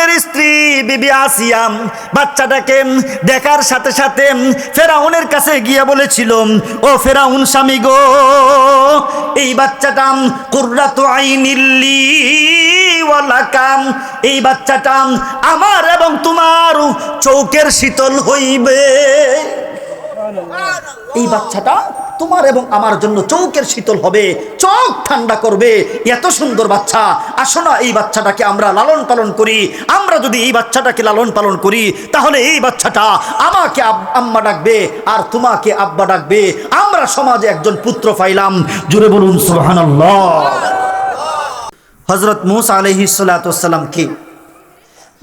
ফেরাউনের স্ত্রী বিবি আসিয়াম বাচ্চাটাকে দেখার সাথে সাথে ফেরাউনের কাছে গিয়ে বলেছিল, ও ফেরাউন স্বামী গো, এই বাচ্চাটা কুর্রাত আইনিল্লি ওয়ালাকাম এই বাচ্চাটা আমার এবং তোমার চৌকের শীতল হইবে। এই বাচ্চাটা তোমার এবং আমার জন্য চৌকের শীতল হবে, চোখ ঠান্ডা করবে। এত সুন্দর বাচ্চা। আসো না, এই বাচ্চাটাকে আমরা লালন পালন করি। আমরা যদি এই বাচ্চাটাকে লালন পালন করি, তাহলে এই বাচ্চাটা আমাকে আম্মা ডাকবে আর তোমাকে আব্বা ডাকবে। আমরা সমাজে একজন পুত্র পাইলাম। জুড়ে বলুন, সুবহানাল্লাহ। হজরত মুসা আলহি সালাতাম কি?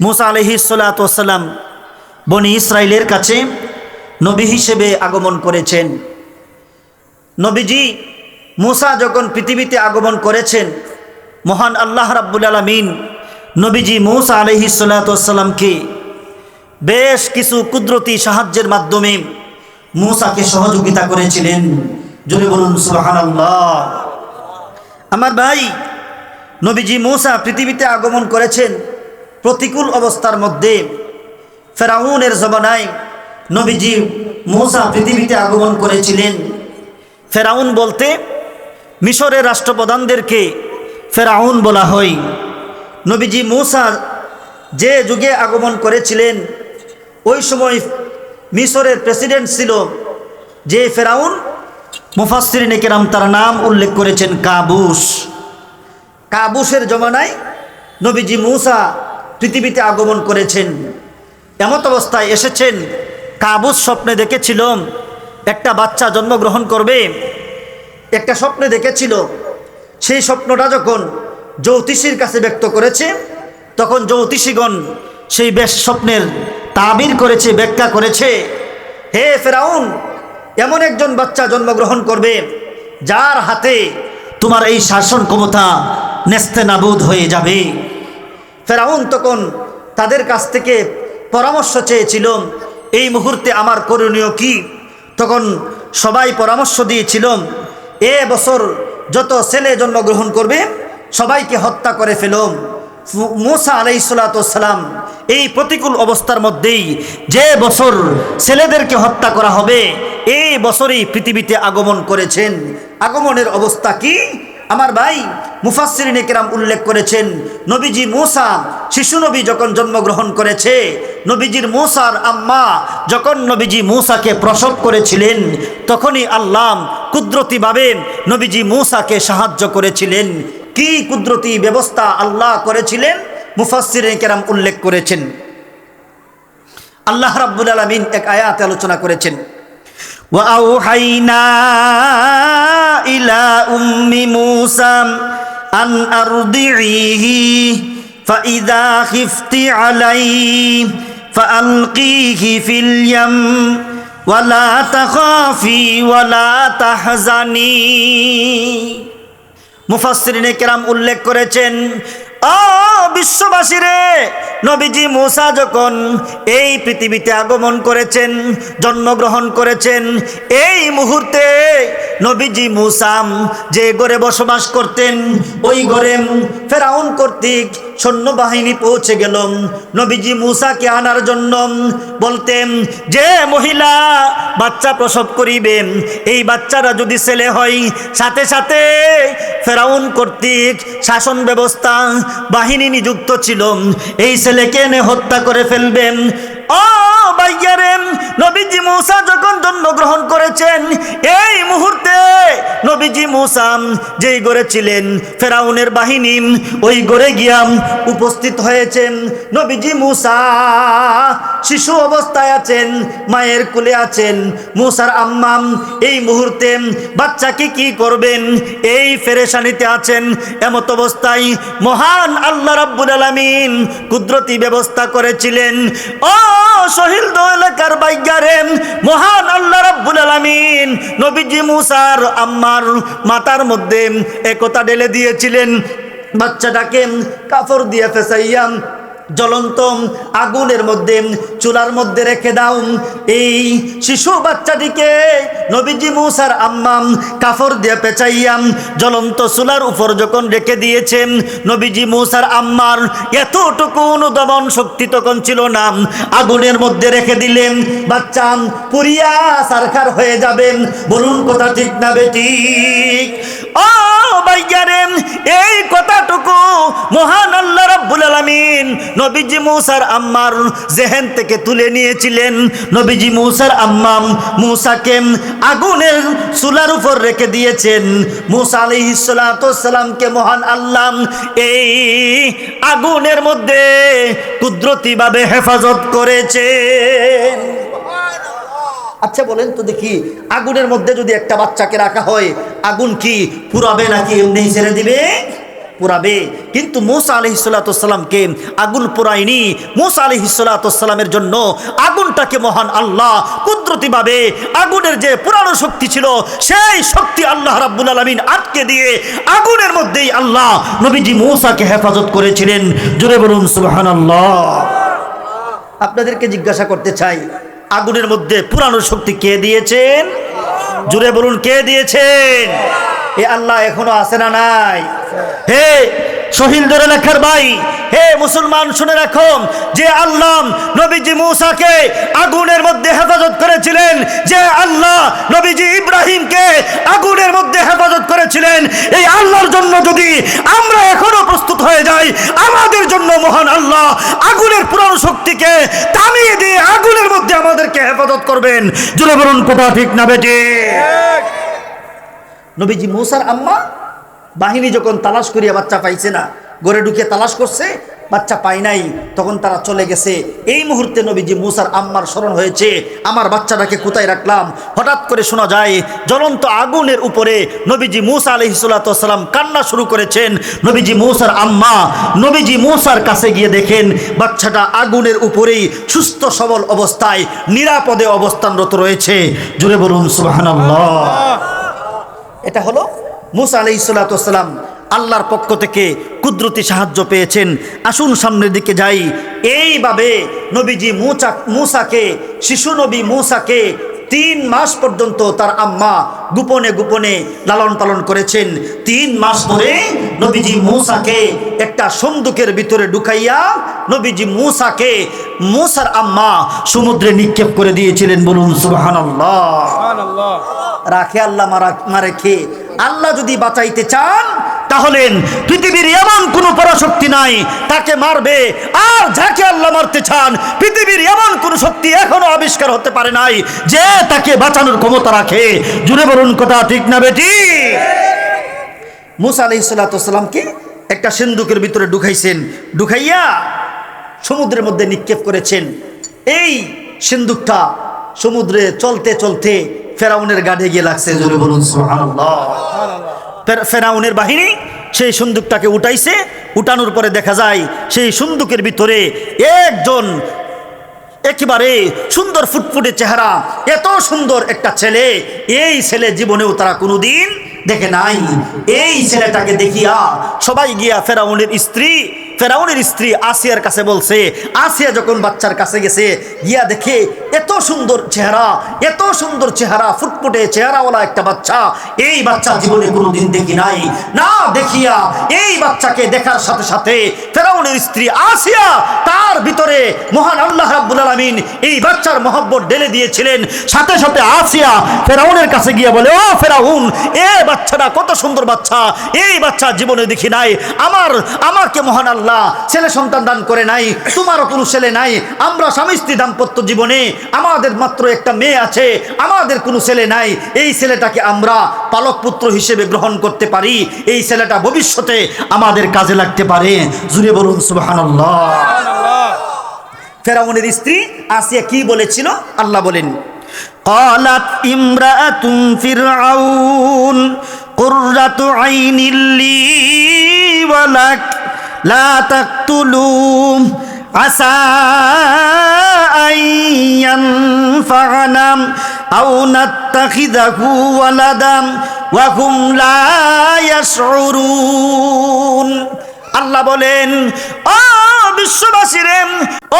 মুসা আলহি সালাতাম বনি ইসরায়েলের কাছে নবী হিসেবে আগমন করেছেন। নবীজি মুসা যখন পৃথিবীতে আগমন করেছেন, মহান আল্লাহ রাব্বুল আলমিন নবীজি মুসা আলহি সালাতামকে বেশ কিছু কুদরতি সাহায্যের মাধ্যমে মুসাকে সহযোগিতা করেছিলেন। জোরে বলুন, সুবহানাল্লাহ। আমার ভাই, নবীজি মূসা পৃথিবীতে আগমন করেছেন প্রতিকূল অবস্থার মধ্যে, ফেরাউনের জমানায় নবীজি মূসা পৃথিবীতে আগমন করেছিলেন। ফেরাউন বলতে মিশরের রাষ্ট্রপ্রধানদেরকে ফেরাউন বলা হয়। নবীজি মূসা যে যুগে আগমন করেছিলেন, ওই সময় মিশরের প্রেসিডেন্ট ছিল যে ফেরাউন। মুফাসির নেকেরাম তার নাম উল্লেখ করেছেন কাবুস। কাবুসের জমানায় নবীজি মূসা পৃথিবীতে আগমন করেছেন। এমত অবস্থায় এসেছেন কাবুস স্বপ্নে দেখেছিল একটা বাচ্চা জন্মগ্রহণ করবে। একটা স্বপ্নে দেখেছিল। সেই স্বপ্নটা যখন জ্যোতিষীর কাছে ব্যক্ত করেছে, তখন জ্যোতিষীগণ সেই বেশ স্বপ্নের তাবির করেছে, ব্যাখ্যা করেছে, হে ফেরাউন, এমন একজন বাচ্চা জন্মগ্রহণ করবে, যার হাতে তোমার এই শাসন ক্ষমতা নেস্তে নাবুদ হয়ে যাবে। ফেরাউন তখন তাদের কাছ থেকে পরামর্শ চেয়েছিল এই মুহূর্তে আমার করণীয় কি? তখন সবাই পরামর্শ দিয়েছিল, এ বছর যত ছেলে জন্মগ্রহণ করবে, সবাইকে হত্যা করে ফেলুম মুসা আলাইসালাম এই প্রতিকূল অবস্থার মধ্যেই যে বছর ছেলেদেরকে হত্যা করা হবে, এই বছরই পৃথিবীতে আগমন করেছেন। আগমনের অবস্থা কি? আমার ভাই মুফাসির নেকেরাম উল্লেখ করেছেন, নবীজি মূসা, শিশু নবী যখন জন্মগ্রহণ করেছে, নবীজির মূসার আম্মা যখন নবীজি মূসাকে প্রসব করেছিলেন, তখনই আল্লাহ কুদরতিভাবে নবীজি মূসাকে সাহায্য করেছিলেন। কি কুদরতি ব্যবস্থা আল্লাহ করেছিলেন? মুফাসির নেকেরাম উল্লেখ করেছেন। আল্লাহ রাব্বুল আলমিন এক আয়াতে আলোচনা করেছেন। وأوحينا إلى أم موسى أن أرضعيه فإذا خفت عليه فألقيه في اليم ولا تخافي ولا تحزني মুফাসসিরিনে কেরাম উল্লেখ করেছেন ও বিশ্ববাসী রে নবীজি মুসা যখন এই পৃথিবীতে আগমন করেছেন, জন্মগ্রহণ করেছেন, এই মুহূর্তে নবীজি মুসাম যে ঘরে বসবাস করতেন, ওই ঘরে ফেরাউন কর্তৃক সৈন্যবাহিনী পৌঁছে গেল। নবীজি মুসাকে আনার জন্য বলতেন, যে মহিলা বাচ্চা প্রসব করিবেন এই বাচ্চারা যদি ছেলে হয়, সাথে সাথে ফেরাউন কর্তৃক শাসন ব্যবস্থা বাহিনী নিযুক্ত ছিল। এই ছেলেকে এনে হত্যা করে ফেলবেন। ও বাইয়ারে নবীজি মূসা যখন জন্মগ্রহণ করেছেন, এই মুহূর্তে নবীজি মূসাম যেই গড়ে ছিলেন, ফেরাউনের বাহিনী ওই গড়ে গিয়াম উপস্থিত হয়েছেন। নবীজি মুসা শিশু অবস্থায় আছেন, মায়ের কুলে আছেন। মুসার আম্মাম, এই মুহূর্তে বাচ্চাকে কি করবেন? এই ফেরেশানিতে আছেন। এমত অবস্থায় মহান আল্লাহ রাব্বুল আলামিন কুদরতি ব্যবস্থা করেছিলেন। ও শহীদ এলাকার বাইগারে মহান আল্লাহ রাব্বুল আলামিন নবীজি মুসার আম্মার মাতার মধ্যে একতা ঢেলে দিয়েছিলেন। বাচ্চাটাকে কাপড় দিয়ে ফেসাইয়াম জ্বলন্ত আগুনের মধ্যে, চুলার মধ্যে রেখে দাও। এই শিশু বাচ্চাটিকে নবীজি মুসার আম্মাম কাফর দিয়ে পেঁচাইয়াম জ্বলন্ত চুলার উপর যখন রেখে দিয়েছেন, নবীজি মুসার আম্মার এতটুকু দমন শক্তি তখন ছিল না। আগুনের মধ্যে রেখে দিলেন, বাচ্চা পুরিয়া সারখার হয়ে যাবেন বলুন কথা ঠিক না বেটি ও ভাইয়ারে এই মহান নবীজি আম্মার জেহেন থেকে তুলে নিয়েছিলেন। নবীজি আম্মাম আগুনের উপর রেখে দিয়েছেন। মুসা মহান আল্লাহ এই আগুনের মধ্যে কুদরতিভাবে হেফাজত করেছেন। আচ্ছা বলেন তো দেখি আগুনের মধ্যে যদি একটা বাচ্চাকে রাখা হয় আগুন কি পুরাবে নাকি এমনি ছেড়ে দিবে? পুরাবে। কিন্তু মোসা আলহিসাল্লাতামকে আগুন পুরায়নি মোসা আলহিসাল্লাতামের জন্য আগুনটাকে মহান আল্লাহ কুদরতিভাবে আগুনের যে পুরানো শক্তি ছিল সেই শক্তি আল্লাহ রাব্বুল আলমিন আটকে দিয়ে আগুনের মধ্যেই আল্লাহ নবীজি মোসাকে হেফাজত করেছিলেন। জুড়ে বলুন সুবাহান আপনাদেরকে জিজ্ঞাসা করতে চাই আগুনের মধ্যে পুরানো শক্তি কে দিয়েছেন? জুড়ে বলুন কে দিয়েছেন? এ আল্লাহ এখনও আছে না নাই? হে শহীদ ধরে লেখার ভাই, হে মুসলমান শুনে রাখো যে আল্লাহ নবীজি মুসাকে আগুনের মধ্যে হেফাজত করেছিলেন, যে আল্লাহ নবীজি ইব্রাহিমকে আগুনের মধ্যে হেফাজত করেছিলেন, এই আল্লাহর জন্য যদি আমরা এখনও প্রস্তুত হয়ে যাই, আমাদের জন্য মহান আল্লাহ আগুনের পুরানো শক্তিকে থামিয়ে দিয়ে আগুনের মধ্যে আমাদেরকে হেফাজত করবেন। জুড়ে বলুন, কোথা ঠিক না বেটে নবীজি মৌসার আম্মা বাহিনী যখন তালাশ করিয়া বাচ্চা পাইছে না গড়ে ঢুকে তালাশ করছে, বাচ্চা পাই নাই, তখন তারা চলে গেছে। এই মুহূর্তে নবীজি মুসার আম্মার স্মরণ হয়েছে, আমার বাচ্চাটাকে কোথায় রাখলাম? হঠাৎ করে শোনা যায়, জ্বলন্ত আগুনের উপরে নবীজি মুসা আলহিসাল্লাম কান্না শুরু করেছেন। নবীজি মুসার আম্মা, নবীজি মুসার কাছে গিয়ে দেখেন, বাচ্চাটা আগুনের উপরেই সুস্থ সবল অবস্থায়, নিরাপদে অবস্থানরত রয়েছে। জুড়ে বলুন, সুবহানাল্লাহ। এটা হলো মুসা আলি সাল্লাম আল্লাহর পক্ষ থেকে কুদরতি সাহায্য পেয়েছেন। আসুন সামনের দিকে যাই। এইভাবে নবীজি মুচা মুসাকে, শিশু নবী মুসাকে তিন মাস পর্যন্ত তার আম্মা গোপনে গোপনে লালন পালন করেছেন। তিন মাস ধরে নবীজি মুসাকে একটা সন্দুকের ভিতরে ঢুকাইয়া নবীজি মূসাকে মূসার আম্মা সমুদ্রে নিক্ষেপ করে দিয়েছিলেন বলুন সুবহানাল্লাহ। রাখে আল্লাহ মারা মারে খেয়ে। আল্লাহ যদি বাঁচাইতে চান তাহলে পৃথিবীর এমন কোনো পরাশক্তি নাই, তাকে মারবে। আর যাকে আল্লাহ মারতে চান, পৃথিবীর এমন কোনো শক্তি এখনও আবিষ্কার হতে পারে নাই, যে তাকে বাঁচানোর ক্ষমতা রাখে। জুড়ে বলুন, কথা ঠিক না বেটি মুসা আলহিসাল্লামকে একটা সিন্ধুকের ভিতরে ঢুকাইছেন। ঢুকাইয়া সমুদ্রের মধ্যে নিক্ষেপ করেছেন। এই সিন্ধুকটা সমুদ্রে চলতে চলতে ফেরাউনের গাড়ে গিয়ে লাগছে, জোরে বলুন ফের- ফেরাউনের বাহিনী সেই সন্দুকটাকে উঠাইছে। উঠানোর পরে দেখা যায় সেই সন্দুকের ভিতরে একজন একেবারে সুন্দর ফুটফুটে চেহারা, এত সুন্দর একটা ছেলে। এই ছেলে জীবনেও তারা কোনোদিন দেখে নাই। এই ছেলেটাকে দেখিয়া সবাই গিয়া ফেরাউনের স্ত্রী ফেরাউনের স্ত্রী আসিয়ার কাছে বলছে, আসিয়া যখন বাচ্চার কাছে গেছে, গিয়া দেখে এত সুন্দর চেহারা, এত সুন্দর চেহারা, ফুটফুটে চেহারাওয়ালা একটা বাচ্চা, এই বাচ্চা জীবনে কোনোদিন দেখি নাই। না দেখিয়া এই বাচ্চাকে দেখার সাথে সাথে ফেরাউনের স্ত্রী আসিয়া তার ভিতরে মহান আল্লাহ রাব্বুল আলামিন এই বাচ্চার মহব্বত ঢেলে দিয়েছিলেন। সাথে সাথে আসিয়া ফেরাউনের কাছে গিয়ে বলে, ও ফেরাউন, এ বাচ্চাটা কত সুন্দর বাচ্চা, এই বাচ্চা জীবনে দেখি নাই। আমার আমাকে মহান আল্লাহ ছেলে সন্তান দান করে নাই তোমারও কোনো ছেলে নাই আমরা স্বামী স্ত্রী দাম্পত্য জীবনে আমাদের মাত্র একটা মেয়ে আছে আমাদের কোনো ছেলে নাই এই ছেলেটাকে আমরা পালক পুত্র হিসেবে গ্রহণ করতে পারি এই ছেলেটা ভবিষ্যতে আমাদের কাজে লাগতে পারে জুড়ে বলুন সুবহানাল্লাহ ফেরাউনের স্ত্রী আসিয়া কি বলেছিল আল্লাহ বলেন قالت امرأة فرعون قرة عين لي ولك لا تقتلوه عسى أن ينفعنا أو نتخذه ولدا وهم لا يشعرون আল্লাহ বলেন, ও বিশ্ববাসীরে,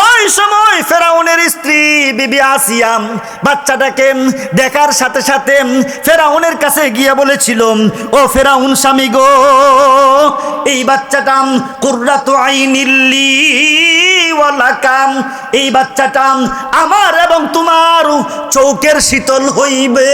ওই সময় ফেরাউনের স্ত্রী বিবি আসিয়াম বাচ্চাটাকে দেখার সাথে সাথে ফেরাউনের কাছে গিয়ে বলেছিল, ও ফেরাউন স্বামী গো, এই বাচ্চাটা কুর্রাত আইনিল্লি ওয়ালাকাম এই বাচ্চাটা আমার এবং তোমার চৌকের শীতল হইবে।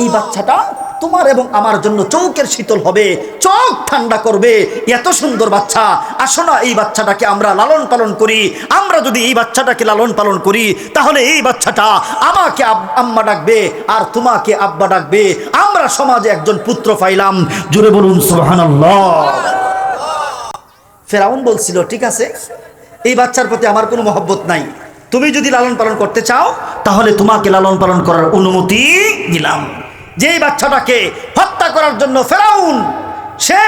এই বাচ্চাটা তোমার এবং আমার জন্য চৌকের শীতল হবে, চোখ ঠান্ডা করবে। এত সুন্দর বাচ্চা। আসো না, এই বাচ্চাটাকে আমরা লালন পালন করি। আমরা যদি এই বাচ্চাটাকে লালন পালন করি, তাহলে এই বাচ্চাটা আমাকে আম্মা ডাকবে আর তোমাকে আব্বা ডাকবে। আমরা সমাজে একজন পুত্র পাইলাম। জুড়ে বলুন ফেরাউন বলছিল, ঠিক আছে, এই বাচ্চার প্রতি আমার কোনো মহব্বত নাই। তুমি যদি লালন পালন করতে চাও, তাহলে তোমাকে লালন পালন করার অনুমতি দিলাম। যেই বাচ্চাটাকে হত্যা করার জন্য ফেরাউন, সে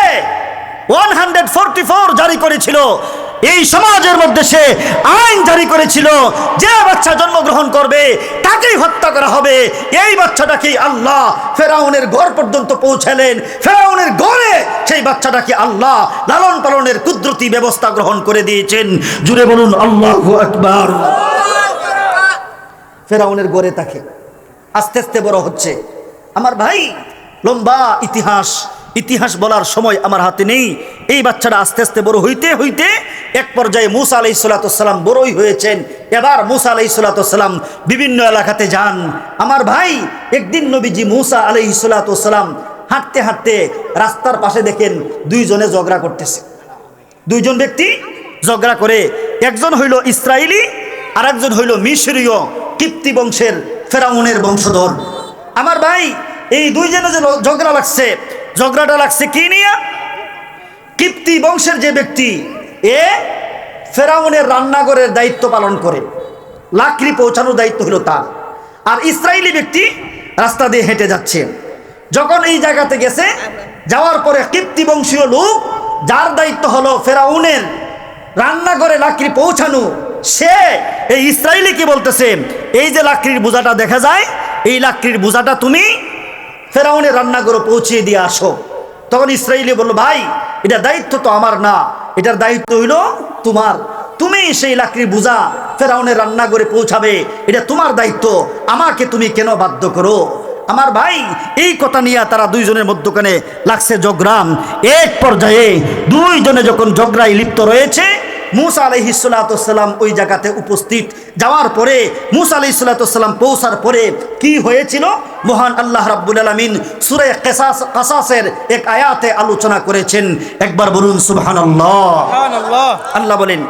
ওয়ান হান্ড্রেড ফোরটি ফোর জারি করেছিল, এই সমাজের মধ্যে সে আইন জারি করেছিল, যে বাচ্চা জন্মগ্রহণ করবে, তাকেই হত্যা করা হবে। এই বাচ্চাটাকেই আল্লাহ ফেরাউনের ঘর পর্যন্ত পৌঁছালেন। ফেরাউনের ঘরে সেই বাচ্চাটাকে আল্লাহ লালন পালনের কুদরতি ব্যবস্থা গ্রহণ করে দিয়েছেন। জুড়ে বলুন, আল্লাহ আকবার। ফেরাউনের গড়ে তাকে। আস্তে আস্তে বড় হচ্ছে। আমার ভাই, লম্বা ইতিহাস ইতিহাস বলার সময় আমার হাতে নেই। এই বাচ্চাটা আস্তে আস্তে বড় হইতে হইতে এক পর্যায়ে মুসা আলাই সালাতাম বড়ই হয়েছেন। এবার মুসা আলাই সালাতাম বিভিন্ন এলাকাতে যান। আমার ভাই, একদিন নবীজি মুসা আলাই সালাতাম হাঁটতে হাঁটতে রাস্তার পাশে দেখেন দুইজনে ঝগড়া করতেছে। দুইজন ব্যক্তি ঝগড়া করে, একজন হইল ইসরায়েলি আর একজন হইল মিশরীয়। কিপ্তি বংশের ফেরাউনের বংশধর। আমার ভাই, এই দুইজনে যে ঝগড়া লাগছে, ঝগড়াটা লাগছে কি নিয়ে? কিপ্তি বংশের যে ব্যক্তি, এ ফেরাউনের রান্নাঘরের দায়িত্ব পালন করে। লাকড়ি পৌঁছানোর দায়িত্ব হলো তার। আর ইসরায়েলি ব্যক্তি রাস্তা দিয়ে হেঁটে যাচ্ছে। যখন এই জায়গাতে গেছে, যাওয়ার পরে কিপ্তি বংশীয় লোক, যার দায়িত্ব হলো ফেরাউনের রান্নাঘরে লাকড়ি পৌঁছানো সে, এই ইসরায়েলি কি বলতেছে? এই যে লাকড়ির বোঝাটা দেখা যায়, এই লাকড়ির বোঝাটা তুমি ফেরাউনের রান্নাঘরে পৌঁছিয়ে দিয়ে আসো। তখন ইসরায়েলি বলল, ভাই, এটা দায়িত্ব তো আমার না, এটার দায়িত্ব হইল তোমার। তুমি সেই লাকড়ির বোঝা ফেরাউনের রান্নাঘরে পৌঁছাবে, এটা তোমার দায়িত্ব। আমাকে তুমি কেন বাধ্য করো? আমার ভাই, এই কথা নিয়ে তারা দুইজনের মধ্যখানে লাগছে জগরাম এক পর্যায়ে দুইজনে যখন জগরায় লিপ্ত রয়েছে মুসা আলহিসাল্লাম ওই জায়গাতে উপস্থিত। যাওয়ার পরে মুসা আলহিসাল্লাম পৌঁছার পরে কি হয়েছিল? মহান আল্লাহ রাব্বুল আলমিন সুরে কেসাস কাসাসের এক আয়াতে আলোচনা করেছেন। একবার বলুন সুবহান আল্লাহ বলেন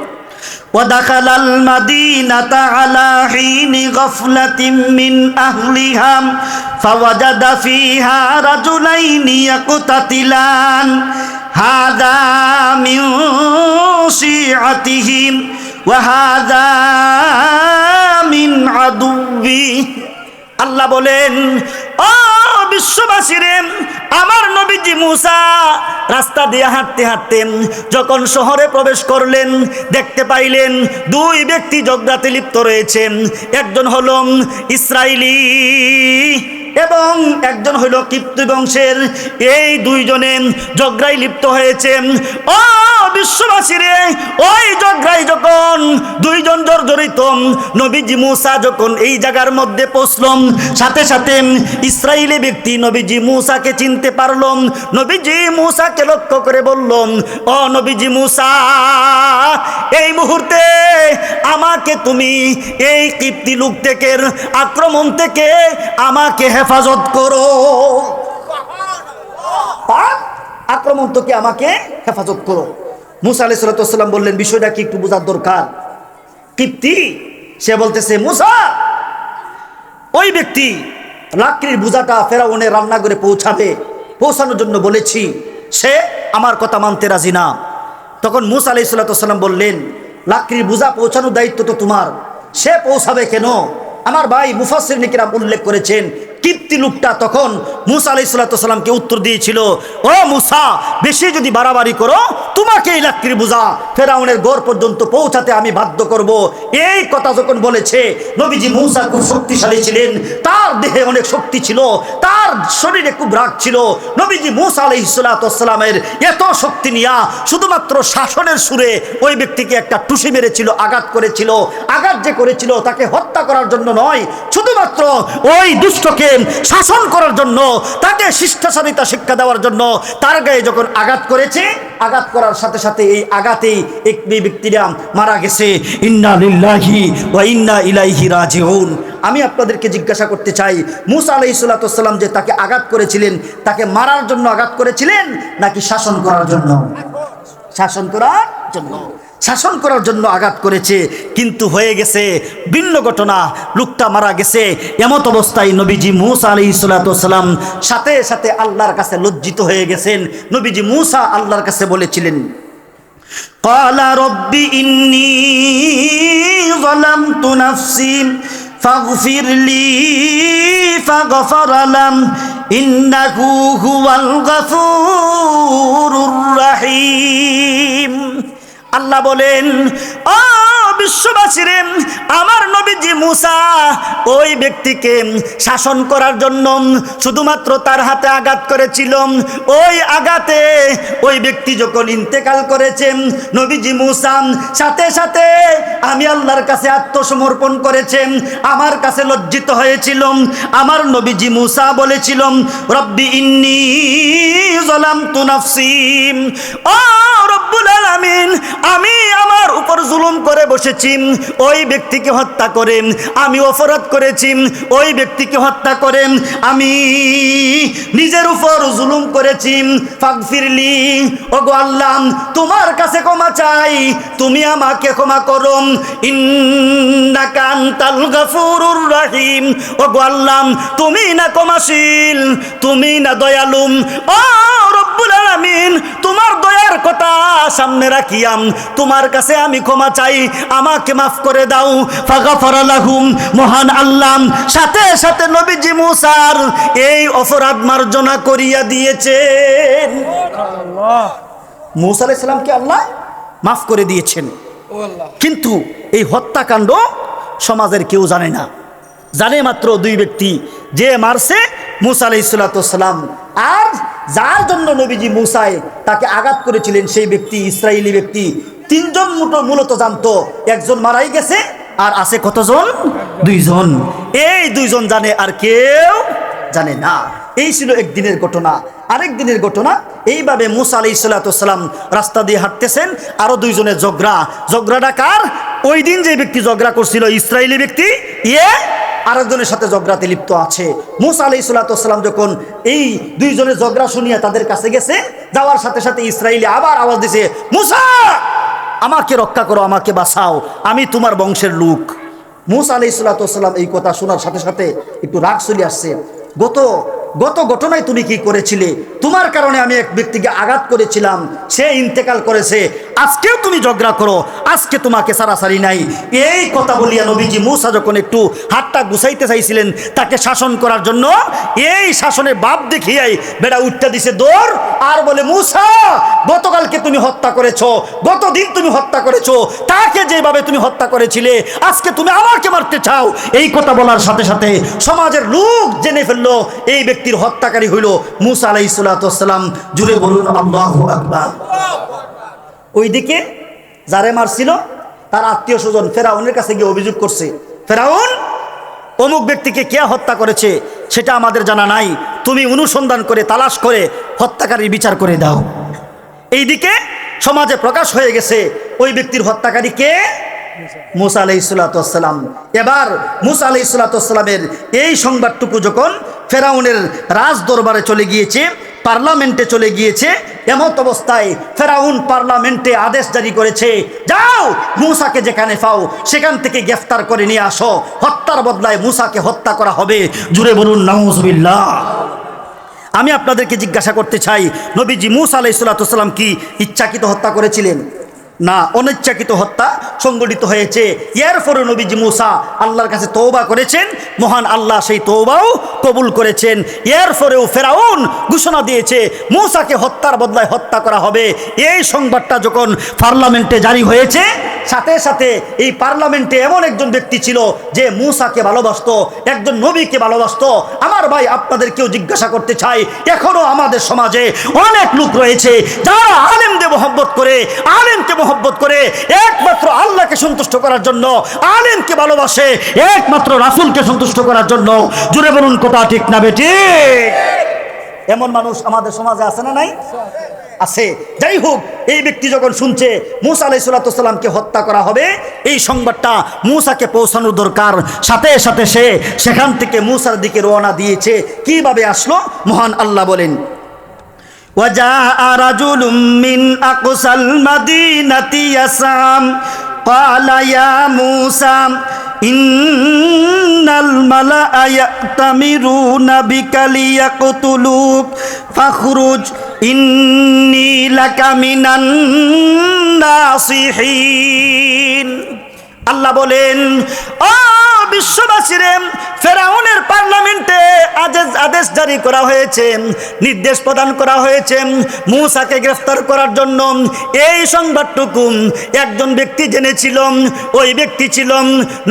ودخل المدينة على حين غفلة من أهلها فوجد فيها رجلين يقتتلان هذا من شيعتهم وهذا من عدوه الله بولين ও বিশ্ববাসীরে, আমার নবীজি মুসা রাস্তা দিয়ে হাঁটতে হাঁটতে যখন শহরে প্রবেশ করলেন, দেখতে পাইলেন দুই ব্যক্তি জগদাতে লিপ্ত রয়েছেন। একজন হল ইসরায়েলি এবং একজন হইল কিপ্তি বংশের। এই দুইজনে জগ্রাই লিপ্ত হয়েছে। ও বিশ্ববাসীরে, ওই জগ্রাই যখন দুইজন জর্জরিত, নবীজি মুসা যখন এই জায়গার মধ্যে পৌঁছলম সাথে সাথে ইসরায়েলি ব্যক্তি নবীজি মুসাকে চিনতে পারলম নবীজি মুসাকে লক্ষ্য করে বললম ও নবীজি মুসা, এই মুহূর্তে আমাকে তুমি এই কীর্তি লোক থেকে, আক্রমণ থেকে আমাকে হেফাজত করো। আক্রমণ থেকে আমাকে হেফাজত করো? মুসা সাল্লাম বললেন, বিষয়টা কি একটু বোঝার দরকার? কীর্তি সে বলতেছে, মুসা, ওই ব্যক্তি লাকড়ির বোঝাটা ফেরাউনের রান্নাঘরে পৌঁছাবে। পৌঁছানোর জন্য বলেছি, সে আমার কথা মানতে রাজি না। তখন মুসা আলি সাল্লাম বললেন লাকড়ির বোঝা পৌঁছানোর দায়িত্ব তো তোমার। সে পৌঁছাবে কেন? আমার ভাই মুফাসির নিকিরাম উল্লেখ করেছেন কীর্তি লোকটা তখন মুসা আলাই সাল্লাতামকে উত্তর দিয়েছিল, ও মুসা, বেশি যদি বাড়াবাড়ি করো তোমাকে এই লাকড়ি বোঝা। ফেরাউনের গড় পর্যন্ত পৌঁছাতে আমি বাধ্য করব। এই কথা যখন বলেছে, নবীজি মুসা খুব শক্তিশালী ছিলেন। তার দেহে অনেক শক্তি ছিল, তার শরীরে খুব রাগ ছিল। নবীজি মুসা আলাই সাল্লাতামের এত শক্তি নিয়া শুধুমাত্র শাসনের সুরে ওই ব্যক্তিকে একটা টুসি মেরেছিল, আঘাত করেছিল। আঘাত যে করেছিল, তাকে হত্যা করার জন্য নয়, শুধুমাত্র ওই দুষ্টকে শাসন করার জন্য, তাকে শিষ্টাচারিতা শিক্ষা দেওয়ার জন্য তার গায়ে যখন আঘাত করেছে, আঘাত করার সাথে সাথে এই আঘাতেই একটি ব্যক্তিরা মারা গেছে। ইন্না লিল্লাহি ওয়া ইন্না ইলাইহি রাজিউন। আমি আপনাদেরকে জিজ্ঞাসা করতে চাই, মুসা আলাইহিস সালাম যে তাকে আঘাত করেছিলেন, তাকে মারার জন্য আঘাত করেছিলেন নাকি শাসন করার জন্য? শাসন করার জন্য। শাসন করার জন্য আঘাত করেছে কিন্তু হয়ে গেছে ভিন্ন ঘটনা লোকটা মারা গেছে এমত অবস্থায় নবীজি মুসা আলি সালাম সাথে সাথে আল্লাহর কাছে লজ্জিত হয়ে গেছেন নবীজি মুসা আল্লাহর কাছে বলেছিলেন قال رب إني ظلمت نفسي فاغفر لي فغفر له إنه هو الغفور الرحيم আল্লাহ বলেন ও বিশ্ববাসীরে, আমার নবীজি মুসা ওই ব্যক্তিকে শাসন করার জন্য শুধুমাত্র তার হাতে আঘাত করেছিল। ওই আঘাতে ওই ব্যক্তি যখন ইন্তেকাল করেছেন নবীজি মুসা, সাথে সাথে আমি আল্লাহর কাছে আত্মসমর্পণ করেছেন আমার কাছে লজ্জিত হয়েছিল। আমার নবীজি মুসা বলেছিলাম রব্বি ইন্নি জলাম তু নাফসি। ও রব্বুল আলামিন, আমি আমার উপর জুলুম করে বসেছি, ওই ব্যক্তিকে হত্যা করে আমি অপরাধ করেছি, ওই ব্যক্তিকে হত্যা করে আমি নিজের উপর জুলুম করেছি। ফাগফিরলি, ওগো আল্লাহ, তোমার কাছে ক্ষমা চাই, তুমি আমাকে ক্ষমা করো। ইন্নাকা আনতাল গাফুরুর রহিম, ওগো আল্লাহ, তুমি না ক্ষমাশীল, তুমি না দয়ালুম। ও রব্বুল আলামিন তোমার দয়ার কথা সামনে রাখিয়াম। তোমার কাছে আমি ক্ষমা চাই আমাকে মাফ করে দাও। মহান আল্লাহ। সাথে সাথে নবীজি মুসার এই অপরাধ মার্জনা করিয়া দিয়েছেন। মুসা আলাইহিস সালামকে আল্লাহ মাফ করে দিয়েছেন। কিন্তু এই হত্যাকাণ্ড সমাজের কেউ জানে না। জানে মাত্র দুই ব্যক্তি যে মারছে মুসা আলাইসালাম আর যার জন্য নবীজি মুসায় তাকে আঘাত করেছিলেন সেই ব্যক্তি ইসরায়েলি ব্যক্তি, তিনজন মূলত- জানতো। একজন মারাই গেছে আর আছে কতজন? দুইজন। এই দুইজন জানে আর কেউ জানে না। এই ছিল একদিনের ঘটনা। আরেক দিনের ঘটনা, এইভাবে মুসা আলি সাল্লাম রাস্তা দিয়ে হাঁটতেছেন, আরও দুইজনের ঝগড়া। ঝগড়াটা কার? ওই দিন যে ব্যক্তি ঝগড়া করছিল ইসরায়েলি ব্যক্তি ইয়ে আরেকজনের সাথে ঝগড়াতে লিপ্ত আছে। মুসা আলি সাল্লাম যখন এই দুইজনের ঝগড়া শুনিয়া তাদের কাছে গেছে, যাওয়ার সাথে সাথে ইসরায়েলি আবার আওয়াজ দিছে, মুসা, আমাকে রক্ষা করো, আমাকে বাঁচাও, আমি তোমার বংশের লোক। মুসা আলি সাল্লাম এই কথা শোনার সাথে সাথে একটু রাগ চলে আসছে। গত গত ঘটনায় তুমি কি করেছিলে? তোমার কারণে আমি এক ব্যক্তিকে আঘাত করেছিলাম, সে ইন্তেকাল করেছে আজকেও তুমি ঝগড়া করো, আজকে তোমাকে সারাসারি নাই। এই কথা বলিয়া নবীজি মুসা যখন একটু হাতটা গুছাইতে চাইছিলেন, তাকে শাসন করার জন্য, এই শাসনের বাপ দেখিয়াই বেড়া উঠতে দিছে দৌড়, আর বলে, মুসা, গতকালকে তুমি হত্যা করেছ, গতদিন তুমি হত্যা করেছ, তাকে যেভাবে তুমি হত্যা করেছিলে, আজকে তুমি আমাকে মারতে চাও। এই কথা বলার সাথে সাথে সমাজের লোক জেনে ফেলল, এই ব্যক্তির হত্যাকারী হইল মুসা আলাই সালাম। জুড়ে বলুন, আল্লাহু আকবার। ওইদিকে যারে মারছিল, তার আত্মীয় স্বজন ফেরাউনের কাছে গিয়ে অভিযোগ করছে, ফেরাউন, অমুক ব্যক্তিকে কে হত্যা করেছে? সেটা আমাদের জানা নাই। তুমি অনুসন্ধান করে, তালাশ করে হত্যাকারীর বিচার করে দাও। এইদিকে সমাজে প্রকাশ হয়ে গেছে, ওই ব্যক্তির হত্যাকারী কে? মুসা আলাইসালাম এবার মুসা আলাইসালামের এই সংবাদটুকু যখন ফেরাউনের রাজ দরবারে চলে গিয়েছে পার্লামেন্টে চলে গিয়েছে। এমত অবস্থায় ফেরাউন পার্লামেন্টে আদেশ জারি করেছে, যাও মুসাকে যেখানে পাও, সেখান থেকে গ্রেফতার করে নিয়ে আসো। হত্যার বদলায় মুসাকে হত্যা করা হবে। জুড়ে বলুন, নাউজুবিল্লাহ। আমি আপনাদেরকে জিজ্ঞাসা করতে চাই, নবীজি মুসা আলাইসাল্লাম কি ইচ্ছাকৃত হত্যা করেছিলেন? না, অনিচ্ছাকৃত হত্যা সংগঠিত হয়েছে। এর পরে নবীজি মুসা আল্লাহর কাছে তৌবা করেছেন, মহান আল্লাহ সেই তৌবাও কবুল করেছেন। এর পরেও ফেরাউন ঘোষণা দিয়েছে, মুসাকে হত্যার বদলায় হত্যা করা হবে। এই সংবাদটা যখন পার্লামেন্টে জারি হয়েছে, সাথে সাথে এই পার্লামেন্টে এমন একজন ব্যক্তি ছিল যে মুসাকে ভালোবাসতো, একজন নবীকে ভালোবাসতো। আমার ভাই আপনাদেরকেও জিজ্ঞাসা করতে চাই, এখনও আমাদের সমাজে অনেক লোক রয়েছে যারা আলেমদের মোহব্বত করে, আলেমকে মোহব্বত করে একমাত্র আল্লাহকে সন্তুষ্ট করার জন্য, আলেমকে ভালোবাসে একমাত্র রাসুলকে সন্তুষ্ট করার জন্য। জুড়ে বলুন, কথা ঠিক না বেটি এমন মানুষ আমাদের সমাজে আছে না নাই? আছে। যাই হোক, এই ব্যক্তি যখন শুনছে মুসা আলাই সাল্লাতামকে হত্যা করা হবে, এই সংবাদটা মুসাকে পৌঁছানোর দরকার। সাথে সাথে সে সেখান থেকে মুসার দিকে রওনা দিয়েছে। কীভাবে আসলো? মহান আল্লাহ বলেন وجاء رجل من أقصى المدينة يسعى قال يا موسى إن الملأ يأتمرون بك ليقتلوك فاخرج إني لك من الناصحين আল্লাহ বলেন, ও বিশ্ববাসীরে, ফেরাউনের পার্লামেন্টে আদেশ আদেশ জারি করা হয়েছে, নির্দেশ প্রদান করা হয়েছে, মূসাকে গ্রেফতার করার জন্য। এই সংবাদটুকু একজন ব্যক্তি জেনেছিল, ওই ব্যক্তি ছিল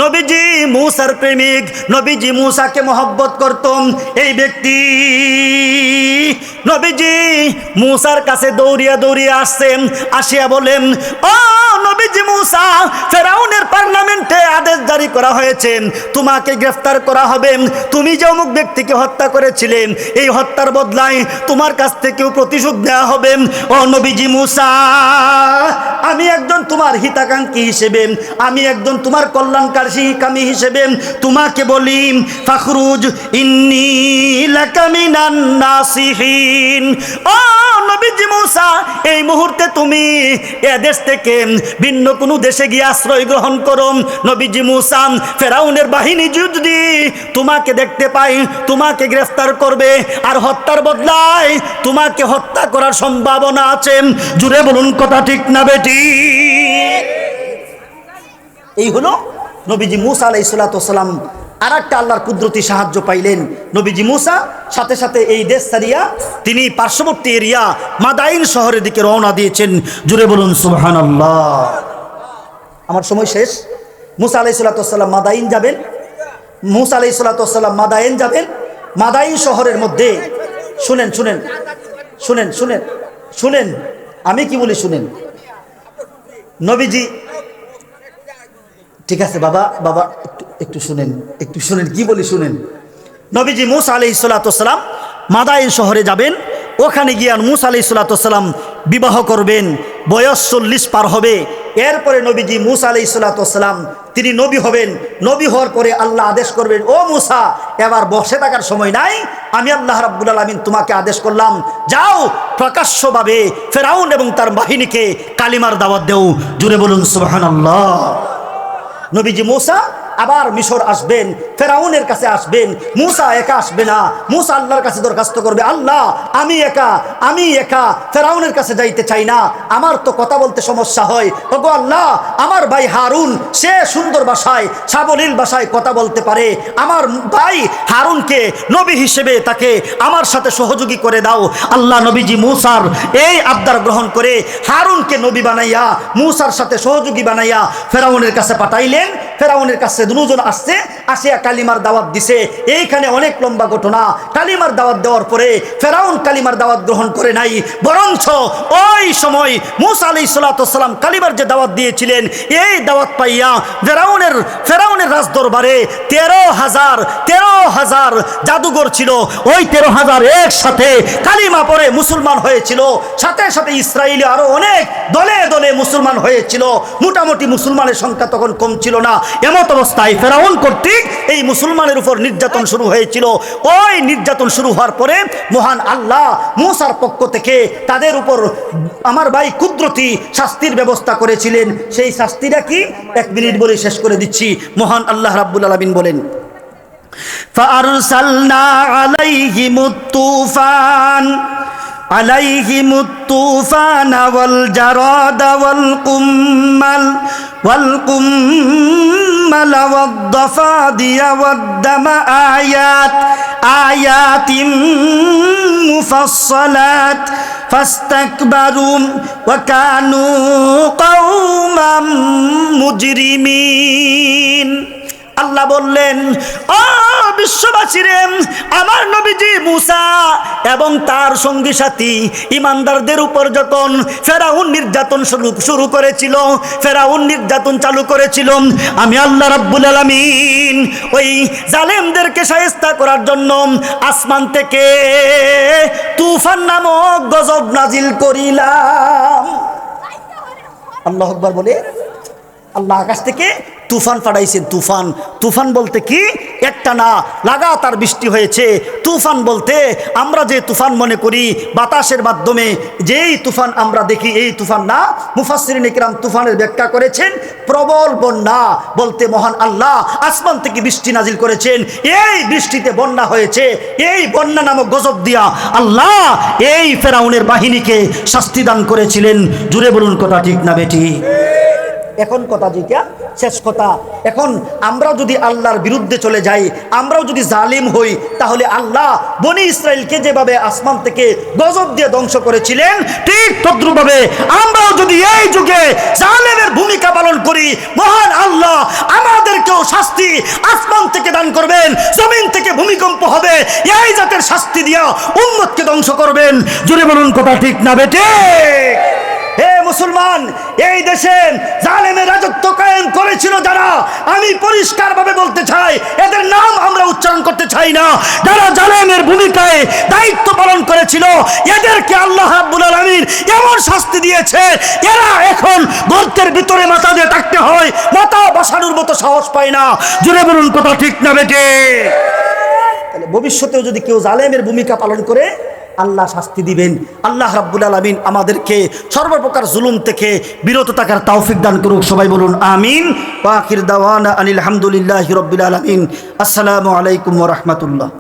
নবীজি মূসার প্রেমিক, নবীজি মূসাকে মহব্বত করত। এই ব্যক্তি নবীজি মূসার কাছে দৌড়িয়া দৌড়িয়া আসছেন আসিয়া বলেন, ও নবীজি মূসা ফেরাউনের পার্লামেন্টে আদেশ জারি করা হয়েছে তোমাকে গ্রেফতার করা হবে। তুমি যে অমুক ব্যক্তিকে হত্যা করেছিলেন, এই হত্যার বদলায় তোমার কাছ থেকেও প্রতিশোধ দেওয়া হবে। ও নবীজি মুসা, আমি একজন তোমার হিতাকাঙ্ক্ষী হিসেবে, আমি একজন তোমার কল্যাণকারী কামী হিসেবে তোমাকে বলি, ফাখরুজ ইন্নি নাসিহিন। ও নবীজি মুসা, এই মুহূর্তে তুমি এ দেশ থেকে ভিন্ন কোনো দেশে গিয়ে আশ্রয় গ্রহণ করুন। নবীজি মুসান ফেরাউনের বাহিনী যদি তোমাকে দেখতে পাই তোমাকে গ্রেফতার করবে আর হত্যার বদলায় তোমাকে হত্যা করার সম্ভাবনা আছে। জুড়ে বলুন, কথা ঠিক না বেটি? এই হলো নবীজি মুসা আলাই সালাম আর একটা আল্লাহর কুদরতি সাহায্য পাইলেন নবীজি মুসা। সাথে সাথে এই দেশ সারিয়া তিনি পার্শ্ববর্তী এরিয়া মাদাইন শহরের দিকে রওনা দিয়েছেন। জুড়ে বলুন সুবহান আমার সময় শেষ। মুসা আলাই সাল্লাম মাদাইন যাবেন। মুসা আলাই সাল্লাম মাদাইন যাবেন। মাদাইন শহরের মধ্যে, শুনেন শুনেন শুনেন শুনেন শুনেন। আমি কি বলি শুনেন? নবীজি ঠিক আছে, বাবা বাবা, একটু একটু শুনেন একটু শুনেন, কি বলি শুনেন? নবীজি মুসা আলি সাল্লাতাম মাদাইন শহরে যাবেন, ওখানে গিয়ে মুসা আলি সাল্লাতাম বিবাহ করবেন, বয়স চল্লিশ পার হবে। এরপরে নবীজি মুসা আলি সাল্লাতাম তিনি নবী হবেন, নবী হওয়ার পরে আল্লাহ আদেশ করবেন, ও মুসা, এবার বসে থাকার সময় নাই, আমি আল্লাহ রাব্বুল আলমিন তোমাকে আদেশ করলাম, যাও প্রকাশ্যভাবে ফেরাউন এবং তার বাহিনীকে কালিমার দাওয়াত দেও। জুড়ে বলুন সুবাহান আল্লাহ নবীজি মুসা আবার মিশর আসবেন, ফেরাউনের কাছে আসবেন, মুসা একা আসবে না, মুসা আল্লাহর কাছে দরখাস্ত করবে, আল্লাহ, আমি একা আমি একা, ফেরাউনের কাছে যাইতে চাই না, আমার তো কথা বলতে সমস্যা হয়। ওগো আল্লাহ, আমার ভাই হারুন, সে সুন্দর ভাষায় সাবলীল ভাষায় কথা বলতে পারে, আমার ভাই হারুনকে নবী হিসেবে তাকে আমার সাথে সহযোগী করে দাও। আল্লাহ নবীজি মুসার এই আবদার গ্রহণ করে হারুনকে নবী বানাইয়া, মুসার সাথে সহযোগী বানাইয়া ফেরাউনের কাছে পাঠাইলেন ফেরাউনের কাছে দুজন আসছে আসিয়া কালিমার দাওয়াত দিছে। এইখানে অনেক লম্বা ঘটনা। কালিমার দাওয়াত দেওয়ার পরে ফেরাউন কালিমার দাওয়াত গ্রহণ করে নাই। বরঞ্চ ওই সময় মুসা আলি সাল্লাম কালিমার যে দাওয়াত দিয়েছিলেন, এই দাওয়াত পাইয়া ফেরাউনের ফেরাউনের রাজদরবারে তেরো হাজার তেরো হাজার জাদুঘর ছিল। ওই তেরো হাজার একসাথে কালিমা পরে মুসলমান হয়েছিল। সাথে সাথে ইসরায়েলি আরও অনেক দলে দলে মুসলমান হয়েছিল। মোটামুটি মুসলমানের সংখ্যা তখন কম ছিল না। এমত অবস্থায় ফেরাউন কর্তৃক এই মুসলমানের উপর নির্যাতন শুরু হয়েছিল ওই নির্যাতন শুরু হওয়ার পরে মহান আল্লাহ মুসার পক্ষ থেকে তাদের উপর আমার ভাই কুদরতি শাস্তির ব্যবস্থা করেছিলেন সেই শাস্তিটা কি এক মিনিট বলে শেষ করে দিচ্ছি মহান আল্লাহ রাব্বুল আলমিন বলেন فأرسلنا عليهم الطوفان عليهم الطوفان والجراد والقمل والقمل والضفادع والدم آيات آيات مفصلات فاستكبروا وكانوا قوما مجرمين আল্লাহ বললেন, ও বিশ্ববাসীরে আমার নবীজি মুসা এবং তার সঙ্গী সাথী ইমানদারদের উপর যখন ফেরাউন নির্যাতন শুরু করেছিল, ফেরাউন নির্যাতন চালু করেছিল, আমি আল্লাহ রাব্বুল আলামিন ওই জালেমদেরকে সাহেস্তা করার জন্য আসমান থেকে তুফান নামক গজব নাজিল করিলাম। আল্লাহ আকবার বলে, আল্লাহ আকাশ থেকে তুফান পাঠাইছেন তুফান। তুফান বলতে কি? একটা না, লাগাতার বৃষ্টি হয়েছে। তুফান বলতে আমরা যে তুফান মনে করি, বাতাসের মাধ্যমে যেই তুফান আমরা দেখি, এই তুফান না মুফাসরিন ইকরাম তুফানের ব্যাখ্যা করেছেন, প্রবল বন্যা বলতে মহান আল্লাহ আসমান থেকে বৃষ্টি নাজিল করেছেন, এই বৃষ্টিতে বন্যা হয়েছে, এই বন্যা নামক গজব দিয়া আল্লাহ এই ফেরাউনের বাহিনীকে শাস্তি দান করেছিলেন। জুড়ে বলুন কথা ঠিক না বেটি এখন কথা যেটা শেষ কথা। এখন আমরা যদি আল্লাহর বিরুদ্ধে চলে যাই, আমরাও যদি জালিম হই, তাহলে আল্লাহ বনি ইসরায়েলকে যেভাবে আসমান থেকে গজব দিয়ে ধ্বংস করেছিলেন, ঠিক তদ্রুপভাবে আমরাও যদি এই যুগে জালেমের ভূমিকা পালন করি, মহান আল্লাহ আমাদেরকেও শাস্তি আসমান থেকে দান করবেন, জমিন থেকে ভূমিকম্প হবে, এই জাতের শাস্তি দিয়া উম্মতকে ধ্বংস করবেন। জুড়ে বলুন, কথা ঠিক না বেটে মুসলমান, এই দেশে জালেমের রাজত্ব কায়েম করেছিল যারা, আমি পরিষ্কারভাবে বলতে চাই, এদের নাম আমরা উচ্চারণ করতে চাই না। যারা জালেমের ভূমিকায় দায়িত্ব পালন করেছিল, এদেরকে আল্লাহ আব্বুল আলামিন এমন শাস্তি দিয়েছে, এরা এখন গর্তের ভিতরে মাথা দিয়ে থাকতে হয়, মাথা বসানোর মতো সাহস পায় না। জুড়ে বলুন, কথা ঠিক না বেটে তাহলে ভবিষ্যতেও যদি কেউ জালেমের ভূমিকা পালন করে আল্লাহ শাস্তি দিবেন। আল্লাহ রাব্বুল আলামিন আমাদেরকে সর্বপ্রকার জুলুম থেকে বিরত থাকার তৌফিক দান করুক। সবাই বলুন, আমিন। ওয়া আখির দাওয়ানা আনিল হামদুলিল্লাহি রাব্বিল আলামিন। আসসালামু আলাইকুম রাহমাতুল্লাহ।